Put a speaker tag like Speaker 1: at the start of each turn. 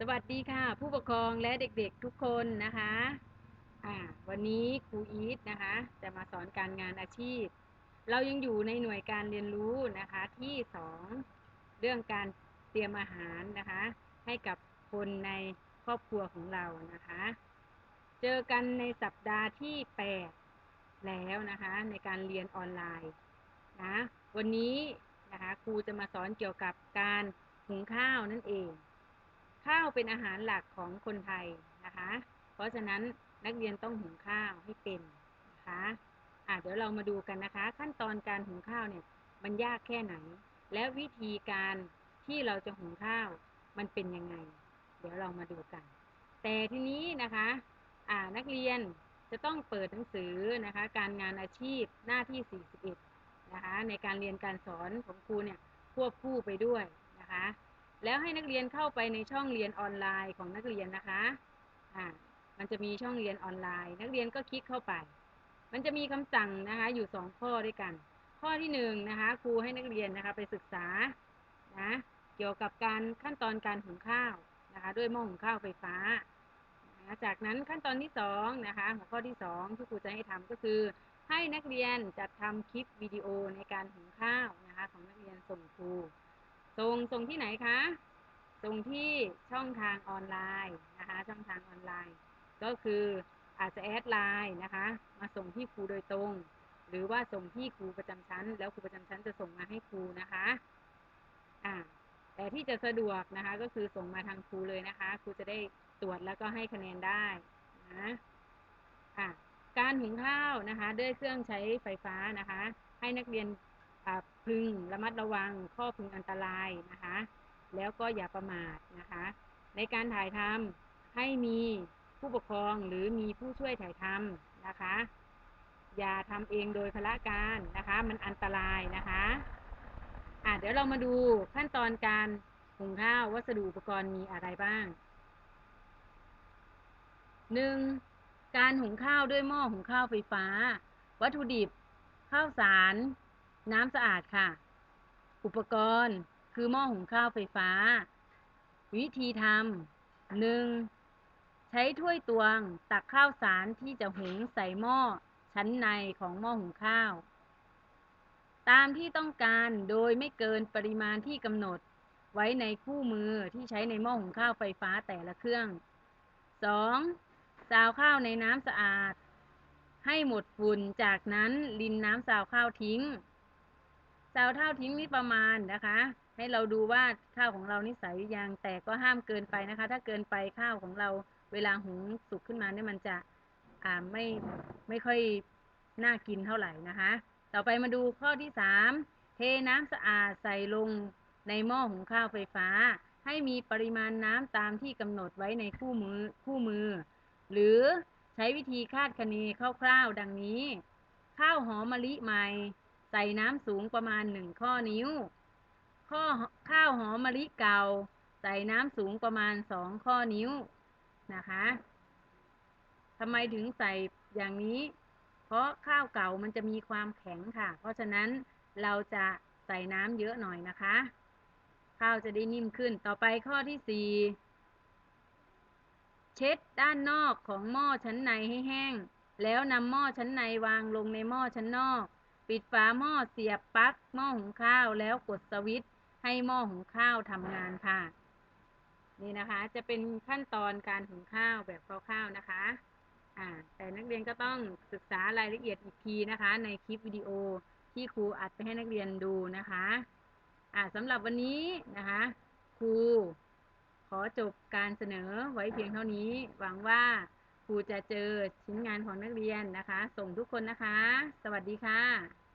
Speaker 1: สวัสดีค่ะ ผู้ปกครองและเด็กๆทุกคนนะคะอ่าวันนี้ครูอีทนะคะ จะมาสอนการงานอาชีพ เรายังอยู่ในหน่วยการเรียนรู้นะคะที่สองเรื่องการเตรียมอาหารนะคะ ให้กับคนในครอบครัวของเรานะคะ เจอกันในสัปดาห์ที่แปดแล้วนะคะในการเรียนออนไลน์นะวันนี้นะคะครูจะมาสอนเกี่ยวกับการหุงข้าวนั่นเอง ข้าวเป็นอาหารหลักของคนไทยนะคะ เพราะฉะนั้นนักเรียนต้องหุงข้าวให้เป็นนะคะอะเดี๋ยวเรามาดูกันนะคะ ขั้นตอนการหุงข้าวเนี่ยมันยากแค่ไหน และวิธีการที่เราจะหุงข้าวมันเป็นยังไง เดี๋ยวเรามาดูกัน แต่ทีนี้นะคะอ่านักเรียนจะต้องเปิดหนังสือนะคะ การงานอาชีพหน้าที่ 41 นะคะ ในการเรียนการสอนของครูเนี่ยควบคู่ไปด้วยนะคะ แล้วให้นักเรียนเข้าไปในช่องเรียนออนไลน์ของนักเรียนนะคะอ่ามันจะมีช่องเรียนออนไลน์ นักเรียนก็คลิกเข้าไป มันจะมีคำสั่งนะคะอยู่สองข้อด้วยกัน ข้อที่หนึ่งนะคะครูให้นักเรียนนะคะไปศึกษานะเกี่ยวกับการขั้นตอนการหุงข้าวนะคะด้วยหม้อหุงข้าวไฟฟ้านะจากนั้นขั้นตอนที่สองนะคะหัวข้อที่สองที่ครูจะให้ทำก็คือ ให้นักเรียนจัดทำคลิปวิดีโอในการหุงข้าวนะคะของนักเรียนส่งครู ส่งส่งที่ไหนคะส่งที่ช่องทางออนไลน์นะคะช่องทางออนไลน์ ก็คืออาจจะแอดไลน์นะคะมาส่งที่ครูโดยตรง หรือว่าส่งที่ครูประจำชั้น แล้วครูประจำชั้นจะส่งมาให้ครูนะคะอ่าแต่ที่จะสะดวกนะคะก็คือส่งมาทางครูเลยนะคะครูจะได้ตรวจแล้วก็ให้คะแนนได้นะอ่าการหุงข้าวนะคะด้วยเครื่องใช้ไฟฟ้านะคะ ให้นักเรียน พึงระมัดระวังข้อพึงอันตรายนะคะ แล้วก็อย่าประมาทนะคะ ในการถ่ายทำให้มีผู้ปกครองหรือมีผู้ช่วยถ่ายทำนะคะ อย่าทำเองโดยพละการนะคะ มันอันตรายนะคะอะเดี๋ยวเรามาดูขั้นตอนการหุงข้าววัสดุอุปกรณ์มีอะไรบ้างหนึ่งการหุงข้าวด้วยหม้อหุงข้าวไฟฟ้า วัตถุดิบ ข้าวสาร น้ำสะอาดค่ะ อุปกรณ์คือหม้อหุงข้าวไฟฟ้า วิธีทำหนึ่งใช้ถ้วยตวงตักข้าวสารที่จะหุงใส่หม้อชั้นในของหม้อหุงข้าว ตามที่ต้องการโดยไม่เกินปริมาณที่กำหนดไว้ในคู่มือที่ใช้ในหม้อหุงข้าวไฟฟ้าแต่ละเครื่อง 2. ซาวข้าวในน้ำสะอาด ให้หมดฝุ่นจากนั้นลินน้ำซาวข้าวทิ้ง ซาวข้าทิ้งนี่ประมาณนะคะ ให้เราดูว่าข้าวของเรานี่ใสยังแต่ก็ห้ามเกินไปนะคะ ถ้าเกินไปข้าวของเราเวลาหุงสุกขึ้นมาเนี่ยมันจะอ่าไม่ไม่ค่อยน่ากินเท่าไหร่นะคะ ต่อไปมาดูข้อที่สามเทน้ำสะอาดใส่ลงในหม้อหุงข้าวไฟฟ้า ให้มีปริมาณน้ำตามที่กำหนดไว้ในคู่มือคู่มือ หรือใช้วิธีคาดคะเนคร่าวๆดังนี้ ข้าวหอมมะลิใหม่ ใส่น้ำสูงประมาณหนึ่งข้อนิ้ว ข้อข้าวหอมมะลิเก่า ใส่น้ำสูงประมาณสองข้อนิ้วนะคะทำไมถึงใส่อย่างนี้ เพราะข้าวเก่ามันจะมีความแข็งค่ะ เพราะฉะนั้นเราจะใส่น้ำเยอะหน่อยนะคะ ข้าวจะได้นิ่มขึ้น ต่อไปข้อที่สี่เช็ดด้านนอกของหม้อชั้นในให้แห้ง แล้วนำหม้อชั้นในวางลงในหม้อชั้นนอก ปิดฝาหม้อเสียบปลั๊กหม้อหุงข้าวแล้วกดสวิตช์ให้หม้อหุงข้าวทำงานค่ะ นี่นะคะ จะเป็นขั้นตอนการหุงข้าวแบบคร่าวๆนะคะอ่าแต่นักเรียนก็ต้องศึกษารายละเอียดอีกทีนะคะ ในคลิปวิดีโอที่ครูอัดไปให้นักเรียนดูนะคะอ่าสำหรับวันนี้นะคะครูขอจบการเสนอไว้เพียงเท่านี้ หวังว่าครูจะเจอชิ้นงานของนักเรียนนะคะ ส่งทุกคนนะคะ สวัสดีค่ะ